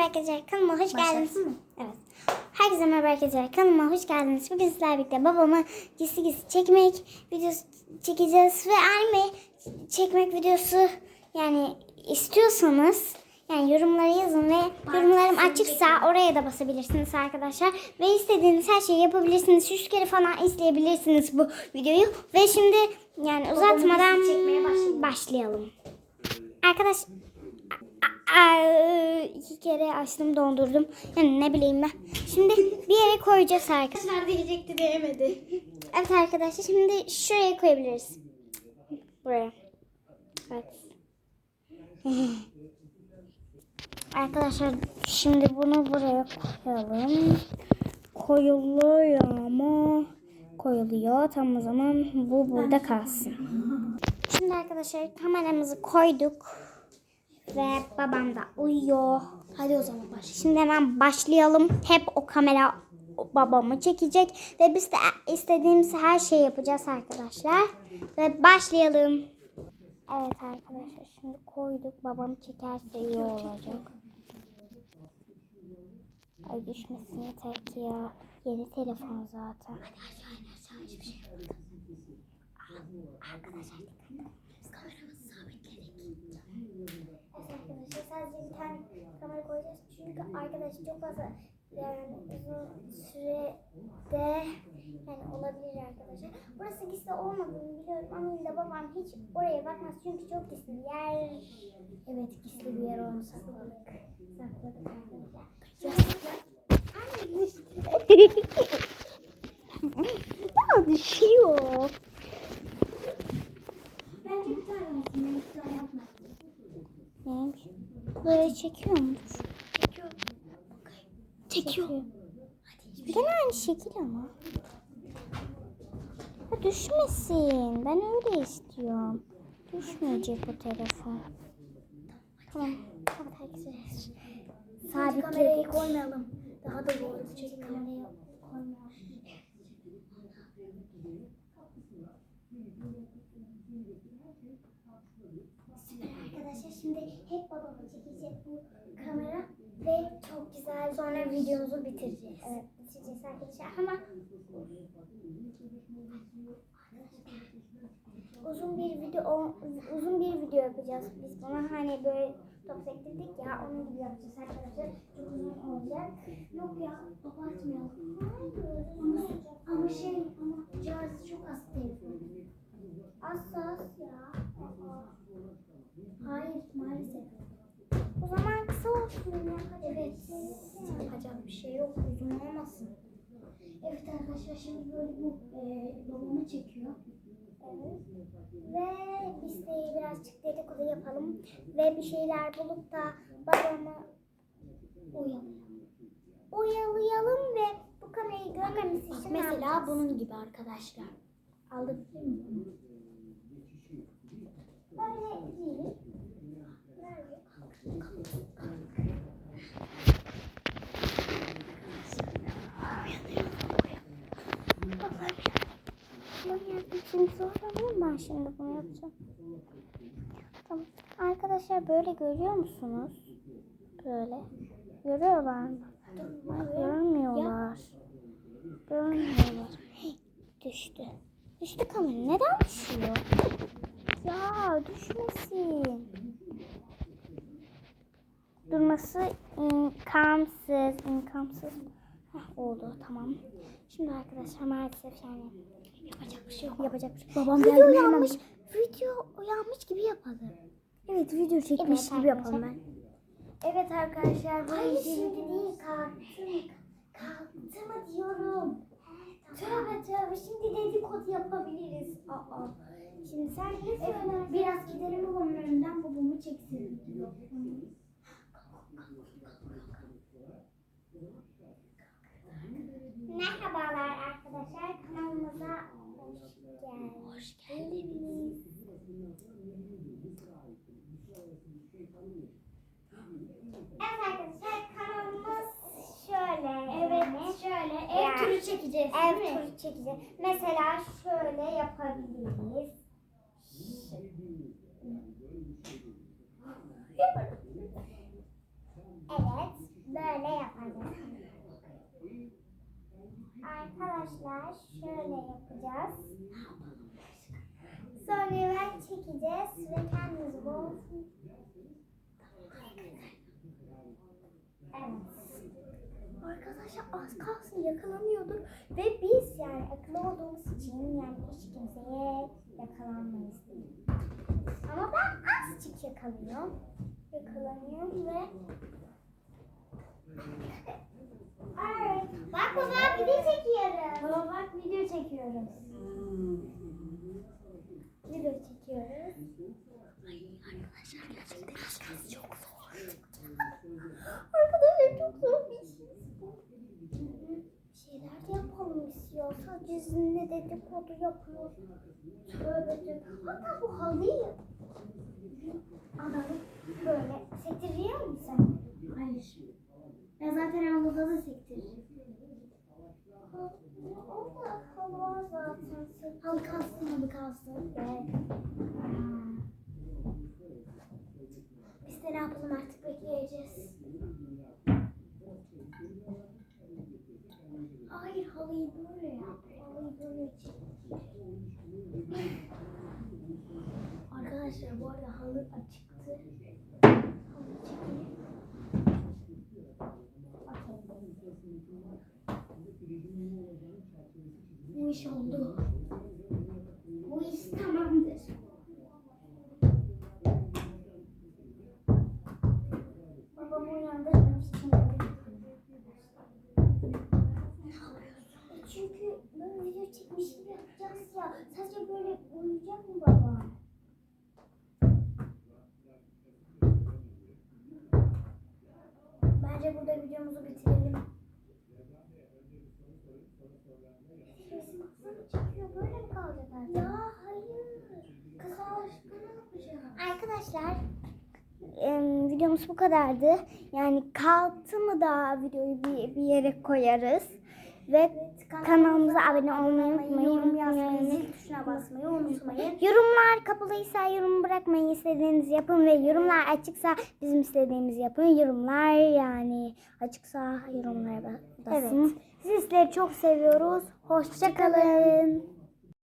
merhaba arkadaşlar. Kanalıma hoş geldiniz. Mı? Evet. Herkese merhaba arkadaşlar. Kanalıma hoş geldiniz. Bugün sizlerle birlikte babamı gizli gizli çekmek videosu çekeceğiz. Ve anime çekmek videosu yani istiyorsanız yani yorumlara yazın ve yorumlarım açıksa oraya da basabilirsiniz arkadaşlar. Ve istediğiniz her şeyi yapabilirsiniz. 100 kere falan izleyebilirsiniz bu videoyu. Ve şimdi yani uzatmadan gizli çekmeye başlayalım. başlayalım. Arkadaş Aa, iki kere açtım dondurdum. Yani ne bileyim ben. Şimdi bir yere koyacağız arkadaşlar. Arkadaşlar diyecekti diyemedi. Evet arkadaşlar şimdi şuraya koyabiliriz. Buraya. Evet. Arkadaşlar şimdi bunu buraya koyalım. Koyuluyor ama koyuluyor. Tam o zaman bu burada kalsın. Şimdi arkadaşlar kameramızı koyduk. Ve babam da uyuyor. Hadi o zaman başla. Şimdi hemen başlayalım. Hep o kamera babamı çekecek. Ve biz de istediğimiz her şeyi yapacağız arkadaşlar. Ve başlayalım. Evet arkadaşlar şimdi koyduk. Babam çekerse iyi olacak. Ay düşmesin yeter ki ya. Yeni telefon zaten. Arkadaşlar biz kameramızı sabitledik. Evet arkadaşlar sadece bir tane kamera koyacağız çünkü arkadaşlar çok fazla yani uzun sürede yani olabilir arkadaşlar. Burası gizli olmadığını biliyorum ama yine babam hiç oraya bakmaz çünkü çok gizli bir yer. Evet gizli bir yer onu sakladık. Sakladık arkadaşlar. Anne düştü. ya düşüyor. Bence bir tane? Böyle çekiyor mudur? Çekiyor. Gene aynı şekil ama. Ya düşmesin. Ben öyle istiyorum. Düşmeyecek bu telefon. Tamam. Evet herkese. Kamerayı Sabitledik. koymayalım. Daha da doğru çekiyor. Kamerayı koymayalım. Süper arkadaşlar şimdi hep babamı çekecek bu kamera ve çok güzel sonra videomuzu bitireceğiz. Evet bitireceğiz arkadaşlar ama uzun bir video uzun bir video yapacağız biz buna hani böyle top sektirdik ya onun gibi yapacağız arkadaşlar çok uzun olacak. Yok ya abartmayalım. Ama, ama şey ama şarjı çok az telefonun. Hassas ya. Aa. Hayır maalesef. O zaman kısa olsun ya. Evet. Yapacak bir şey yok. Uzun olmasın. Evet arkadaşlar şimdi böyle bu e, babamı çekiyor. Evet. Ve biz de birazcık dedikodu yapalım. Ve bir şeyler bulup da babamı Uyanıyor. oyalayalım ve bu kamerayı görmemesi için Mesela yapacağız? bunun gibi arkadaşlar. Aldık değil mi? Böyle değil. Nerede? İçin zorlanıyorum ben şimdi bunu yapacağım. Tamam. Arkadaşlar böyle görüyor musunuz? Böyle. Görüyorlar mı? Ay, görmüyorlar. Görmüyorlar. Düştü. Düştü kamera. Neden düşüyor? Ya düşmesin. Durması imkansız. imkansız. Oldu tamam. Şimdi arkadaşlar maalesef yani yapacak bir şey yok. Yapacak bir şey. Babam Video geldi uyanmış. Video uyanmış gibi yapalım. Evet video çekmiş Evet gibi yapalım ben. Evet arkadaşlar bu Hayır şimdi değil kalktı mı? Kalktı mı diyorum. Tövbe tövbe şimdi dedikodu yapabiliriz. Aa. Şimdi sen ne Evet, söylersin? biraz gidelim babamın önünden babamı çeksin diyor. turu çekeceğiz ev değil turu çekeceğiz. Mesela şöyle yapabiliriz. Evet, böyle yapacağız. Arkadaşlar şöyle yapacağız. Sonra ben çekeceğiz ve kendimiz bol Arkadaşlar az kalsın yakalanıyordur ve biz yani akıllı olduğumuz için yani hiç kimseye yakalanmayız. Ama ben azıcık yakalıyorum. Yakalanıyorum ve Ay, bak baba video çekiyoruz. Baba bak video çekiyoruz. Video çekiyoruz. Arkadaşlar gerçekten işkence çok zor. Arkadaşlar çok zor bir şey. Bir şeyler de yapalım istiyor. Sadece sizinle dedikodu yapıyor. Tövbe tövbe. Hatta bu halıyı adamı böyle sektiriyor musun sen? Hayır. Ben zaten havluda da sektiririm. Halı var zaten. Halı kalsın halı kalsın. Gel. Biz de ne yapalım artık bekleyeceğiz. Hayır halıyı böyle yap. Halıyı böyle çek. Arada halı açıktı. Halı çekeyim. Bu iş oldu. Bu iş tamamdır. Bence burada videomuzu bitirelim. Resim baksana çekiyor. Böyle mi kalacak artık? Ya hayır. Kız aşkı ne yapacağız? Arkadaşlar videomuz bu kadardı. Yani kalktı mı da videoyu bir, bir yere koyarız. Ve kanalımıza abone olmayı unutmayın. yorum yazmayı, zil tuşuna basmayı unutmayın. Yorumlar kapalıysa yorum bırakmayın. istediğinizi yapın ve yorumlar açıksa bizim istediğimizi yapın. Yorumlar yani açıksa yorumlara ba- basın. Evet. Sizleri çok seviyoruz. Hoşçakalın.